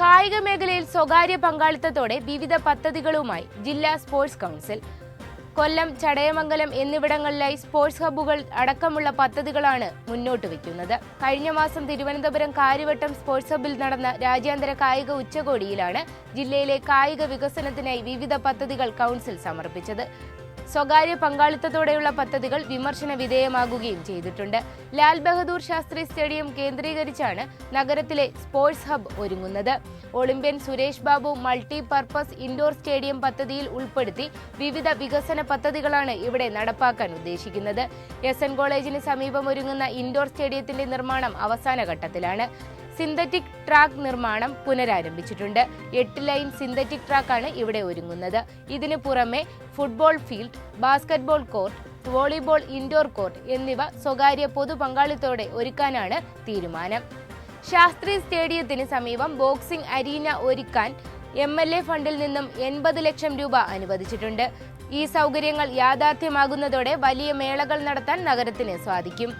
കായിക മേഖലയിൽ സ്വകാര്യ പങ്കാളിത്തത്തോടെ വിവിധ പദ്ധതികളുമായി ജില്ലാ സ്പോർട്സ് കൗൺസിൽ. കൊല്ലം ചടയമംഗലം എന്നിവിടങ്ങളിലായി സ്പോർട്സ് ഹബ്ബുകൾ അടക്കമുള്ള പദ്ധതികളാണ് മുന്നോട്ട് വയ്ക്കുന്നത്. കഴിഞ്ഞ മാസം തിരുവനന്തപുരം കാര്യവട്ടം സ്പോർട്സ് ഹബ്ബിൽ നടന്ന രാജ്യാന്തര കായിക ഉച്ചകോടിയിലാണ് ജില്ലയിലെ കായിക വികസനത്തിനായി വിവിധ പദ്ധതികൾ കൗൺസിൽ സമർപ്പിച്ചത്. സ്വകാര്യ പങ്കാളിത്തത്തോടെയുള്ള പദ്ധതികൾ വിമർശന വിധേയമാകുകയും ചെയ്തിട്ടുണ്ട്. ലാൽ ബഹദൂർ ശാസ്ത്രി സ്റ്റേഡിയം കേന്ദ്രീകരിച്ചാണ് നഗരത്തിലെ സ്പോർട്സ് ഹബ് ഒരുങ്ങുന്നത്. Olympian Suresh Babu multi purpose indoor stadium പദ്ധതിയിൽ ഉൾപ്പെടുത്തി വിവിധ വികസന പദ്ധതികളാണ് ഇവിടെ നടപ്പാക്കാൻ ഉദ്ദേശിക്കുന്നത്. എസ് എൻ കോളേജിന് സമീപം ഒരുങ്ങുന്ന ഇൻഡോർ സ്റ്റേഡിയത്തിന്റെ നിർമ്മാണം അവസാന ഘട്ടത്തിലാണ്. സിന്തറ്റിക് ട്രാക്ക് നിർമ്മാണം പുനരാരംഭിച്ചിട്ടുണ്ട്. എട്ട് ലൈൻ സിന്തറ്റിക് ട്രാക്കാണ് ഇവിടെ ഒരുങ്ങുന്നത്. ഇതിനു പുറമെ football field basketball court volleyball indoor court എന്നിവ സ്വകാര്യ പൊതു പങ്കാളിത്തോടെ ഒരുക്കാനാണ് തീരുമാനം. ശാസ്ത്രി സ്റ്റേഡിയത്തിന് സമീപം ബോക്സിംഗ് അരീന ഒരുക്കാൻ എം എൽ എ ഫണ്ടിൽ നിന്നും എൺപത് ലക്ഷം രൂപ അനുവദിച്ചിട്ടുണ്ട്. ഈ സൗകര്യങ്ങൾ യാഥാർത്ഥ്യമാകുന്നതോടെ വലിയ മേളകൾ നടത്താൻ നഗരത്തിന് സാധിക്കും.